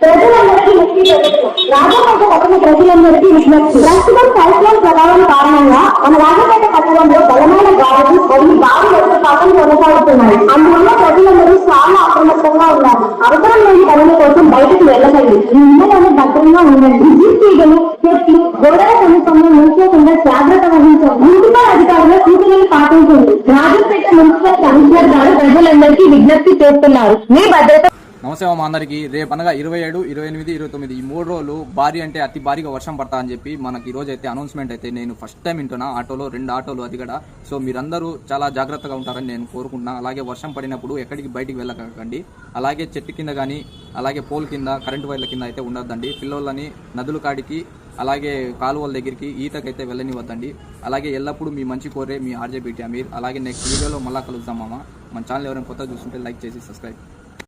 ప్రజలందరికీ ముఖ్య రాజపేట పట్టణ ప్రజలందరికీ విజ్ఞప్తి ప్రస్తుతం సైక్లోన్ ప్రభావం కారణంగా మన రాజపేట పట్టణంలో బలమైన గాలులు మరియు భారీ వర్షపాతం కొనసాగుతున్నాయి అందువల్ల ప్రజలందరూ చాలా అప్రమత్తంగా ఉన్నారు అవసరం లేని పనుల కోసం బయటకు వెళ్ళకండి మీ ఇళ్లలోనే భద్రంగా ఉండండి విద్యుత్ తీగలు చెట్లు గోడల విజ్ఞప్తి చేస్తున్నారు. మీ భద్రత నమస్తే మా అందరికి. రేపు అనగా ఇరవై ఏడు ఇరవై ఎనిమిది ఇరవై తొమ్మిది ఈ మూడు రోజులు భారీ అంటే అతి భారీగా వర్షం పడతా అని చెప్పి మనకి ఈ రోజు అయితే అనౌన్స్మెంట్ అయితే నేను ఫస్ట్ టైం వింటున్నా. ఆటోలో రెండు ఆటోలు అది కూడా. సో మీరందరూ చాలా జాగ్రత్తగా ఉంటారని నేను కోరుకుంటున్నా. అలాగే వర్షం పడినప్పుడు ఎక్కడికి బయటికి వెళ్ళకండి. అలాగే చెట్టు కింద కానీ అలాగే పోల్ కింద కరెంటు వైర్ల కింద అయితే ఉండొద్దండి. పిల్లలని నదుల కాడికి అలాగే కాలువల దగ్గరికి ఈతకైతే వెళ్ళనివద్దండి అలాగే ఎల్లప్పుడూ మీ మంచి కోరే మీ ఆర్జే బీటీ అమీర్. అలాగే నెక్స్ట్ వీడియోలో మళ్ళా కలుద్దాం మామ. మన ఛానల్ ఎవరైనా కొత్త చూస్తుంటే లైక్ చేసి సబ్స్క్రైబ్